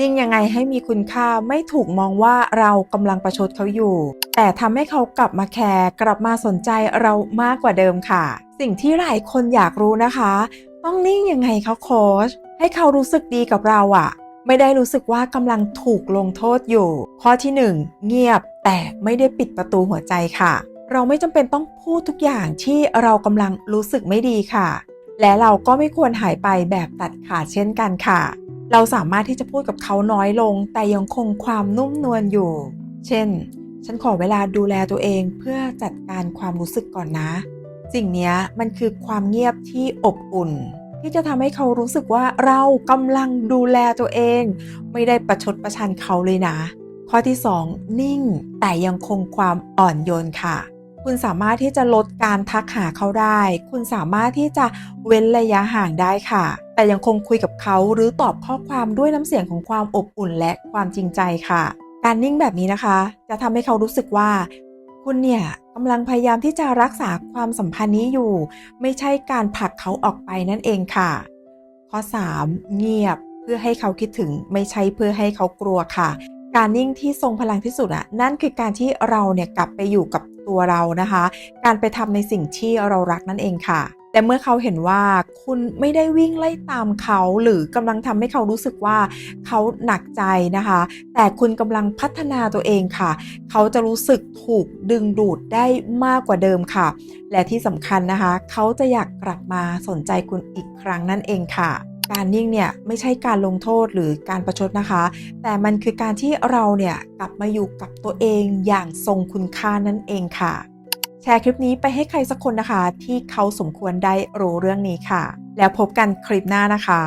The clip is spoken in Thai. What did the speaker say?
นิ่งยังไงให้มีคุณค่าไม่ถูกมองว่าเรากำลังประชดเขาอยู่ แต่ทำให้เขากลับมาแคร์กลับมาสนใจเรามากกว่าเดิมค่ะ สิ่งที่หลายคนอยากรู้นะคะ ต้องนิ่งยังไงคะโค้ชให้เขารู้สึกดีกับเราอะไม่ได้รู้สึกว่ากำลังถูกลงโทษอยู่ ข้อที่ 1 เงียบแต่ไม่ได้ปิดประตูหัวใจค่ะ เราไม่จำเป็นต้องพูดทุกอย่างที่เรากำลังรู้สึกไม่ดีค่ะ และเราก็ไม่ควรหายไปแบบตัดขาดเช่นกันค่ะ เราสามารถที่จะพูดกับเขาน้อยลง แต่ยังคงความนุ่มนวลอยู่ เช่น ฉันขอเวลาดูแลตัวเองเพื่อจัดการความรู้สึกก่อนนะ สิ่งนี้มันคือความเงียบที่อบอุ่น ที่จะทำให้เขารู้สึกว่าเรากำลังดูแลตัวเอง ไม่ได้ประชดประชันเขาเลยนะ ข้อที่ 2 นิ่ง แต่ยังคงความอ่อนโยนค่ะคุณสามารถที่จะลดการทักหาเขาได้ คุณสามารถที่จะเว้นระยะห่างได้ค่ะ แต่ยังคงคุยกับเขาหรือตอบข้อความด้วยน้ำเสียงของความอบอุ่นและความจริงใจค่ะ การนิ่งแบบนี้นะคะ จะทำให้เขารู้สึกว่า คุณเนี่ยกำลังพยายามที่จะรักษาความสัมพันธ์นี้อยู่ ไม่ใช่การผลักเขาออกไปนั่นเองค่ะ ข้อ 3 เงียบเพื่อให้เขาคิดถึงไม่ใช่เพื่อให้เขากลัวค่ะ การนิ่งที่ทรงพลังที่สุดอะนั่นคือการที่เราเนี่ยกลับไปอยู่กับตัวเรานะคะ การไปทำในสิ่งที่เรารักนั่นเองค่ะ แต่เมื่อเขาเห็นว่าคุณไม่ได้วิ่งไล่ตามเขา หรือกำลังทำให้เขารู้สึกว่าเขาหนักใจนะคะ แต่คุณกำลังพัฒนาตัวเองค่ะ เขาจะรู้สึกถูกดึงดูดได้มากกว่าเดิมค่ะ และที่สำคัญนะคะ เขาจะอยากกลับมาสนใจคุณอีกครั้งนั่นเองค่ะการนิ่งเนี่ยไม่ใช่การลงโทษหรือการประชดนะคะ แต่มันคือการที่เราเนี่ยกลับมาอยู่กับตัวเองอย่างทรงคุณค่านั่นเองค่ะ แชร์คลิปนี้ไปให้ใครสักคนนะคะ ที่เขาสมควรได้รู้เรื่องนี้ค่ะ แล้วพบกันคลิปหน้านะคะ